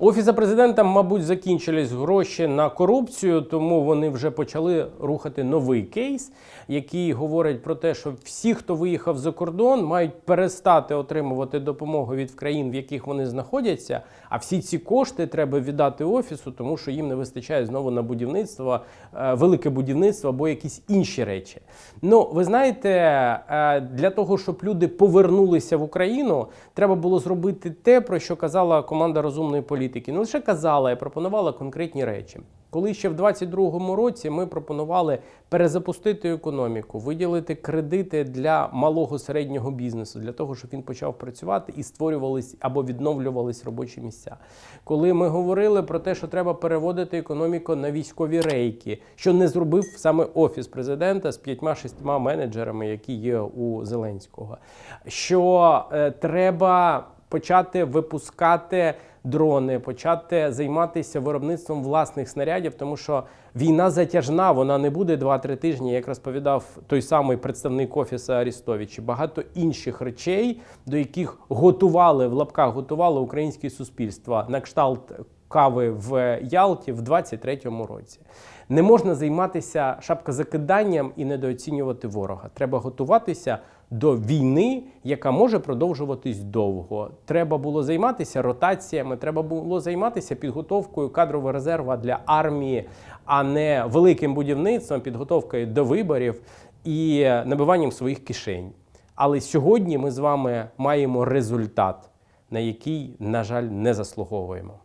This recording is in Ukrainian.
Офіса президента, мабуть, закінчились гроші на корупцію, тому вони вже почали рухати новий кейс, який говорить про те, що всі, хто виїхав за кордон, мають перестати отримувати допомогу від країн, в яких вони знаходяться. А всі ці кошти треба віддати офісу, тому що їм не вистачає знову на будівництво, е, велике будівництво або якісь інші речі. Ну, ви знаєте, е, для того, щоб люди повернулися в Україну, треба було зробити те, про що казала команда розумної політики. Не лише казала, а пропонувала конкретні речі. Коли ще в 2022 році ми пропонували перезапустити економіку, виділити кредити для малого середнього бізнесу, для того, щоб він почав працювати і створювались або відновлювались робочі місця. Коли ми говорили про те, що треба переводити економіку на військові рейки, що не зробив саме офіс президента з п'ятьма-шістьма менеджерами, які є у Зеленського, що е, треба почати випускати дрони, почати займатися виробництвом власних снарядів, тому що війна затяжна, вона не буде 2-3 тижні, як розповідав той самий представник офісу Арістович. І багато інших речей, до яких готували в лапках, готували українське суспільство на кшталт кави в Ялті в 23-му році. Не можна займатися шапкозакиданням і недооцінювати ворога. Треба готуватися до війни, яка може продовжуватись довго. Треба було займатися ротаціями, треба було займатися підготовкою кадрового резерву для армії, а не великим будівництвом, підготовкою до виборів і набиванням своїх кишень. Але сьогодні ми з вами маємо результат, на який, на жаль, не заслуговуємо.